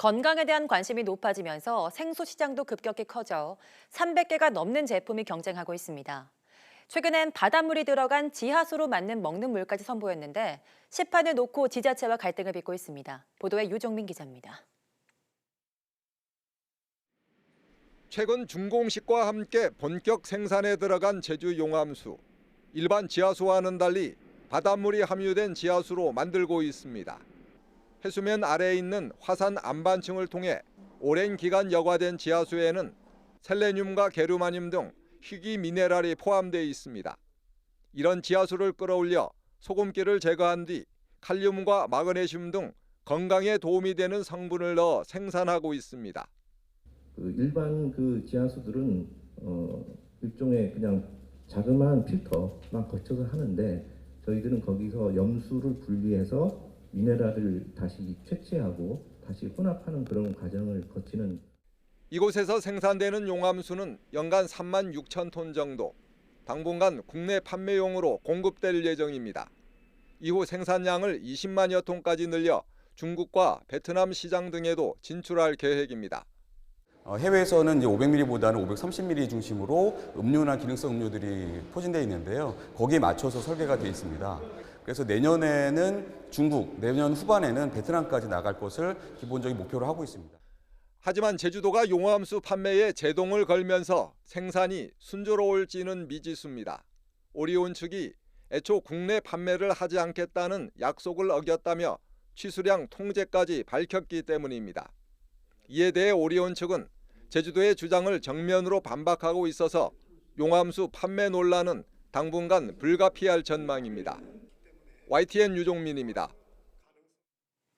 건강에 대한 관심이 높아지면서 생수 시장도 급격히 커져 300개가 넘는 제품이 경쟁하고 있습니다. 최근엔 바닷물이 들어간 지하수로 만든 먹는 물까지 선보였는데 시판을 놓고 지자체와 갈등을 빚고 있습니다. 보도에 유종민 기자입니다. 최근 중공식과 함께 본격 생산에 들어간 제주 용암수. 일반 지하수와는 달리 바닷물이 함유된 지하수로 만들고 있습니다. 해수면 아래에 있는 화산 안반층을 통해 오랜 기간 여과된 지하수에는 셀레늄과 게르마늄 등 희귀 미네랄이 포함되어 있습니다. 이런 지하수를 끌어올려 소금기를 제거한 뒤 칼륨과 마그네슘 등 건강에 도움이 되는 성분을 넣어 생산하고 있습니다. 그 일반 그 지하수들은 어 일종의 그냥 자그마한 필터만 거쳐서 하는데 저희들은 거기서 염수를 분리해서 미네랄을 다시 채취하고 다시 혼합하는 그런 과정을 거치는 이곳에서 생산되는 용암수는 연간 3만 6천 톤 정도. 당분간 국내 판매용으로 공급될 예정입니다. 이후 생산량을 20만여 톤까지 늘려 중국과 베트남 시장 등에도 진출할 계획입니다. 어, 해외에서는 이제 500ml보다는 530ml 중심으로 음료나 기능성 음료들이 포진되어 있는데요. 거기에 맞춰서 설계가 되어 있습니다. 그래서 내년에는 중국, 내년 후반에는 베트남까지 나갈 것을 기본적인 목표로 하고 있습니다. 하지만 제주도가 용암수 판매에 제동을 걸면서 생산이 순조로울지는 미지수입니다. 오리온 측이 애초 국내 판매를 하지 않겠다는 약속을 어겼다며 취수량 통제까지 밝혔기 때문입니다. 이에 대해 오리온 측은 제주도의 주장을 정면으로 반박하고 있어서 용암수 판매 논란은 당분간 불가피할 전망입니다. YTN 유종민입니다.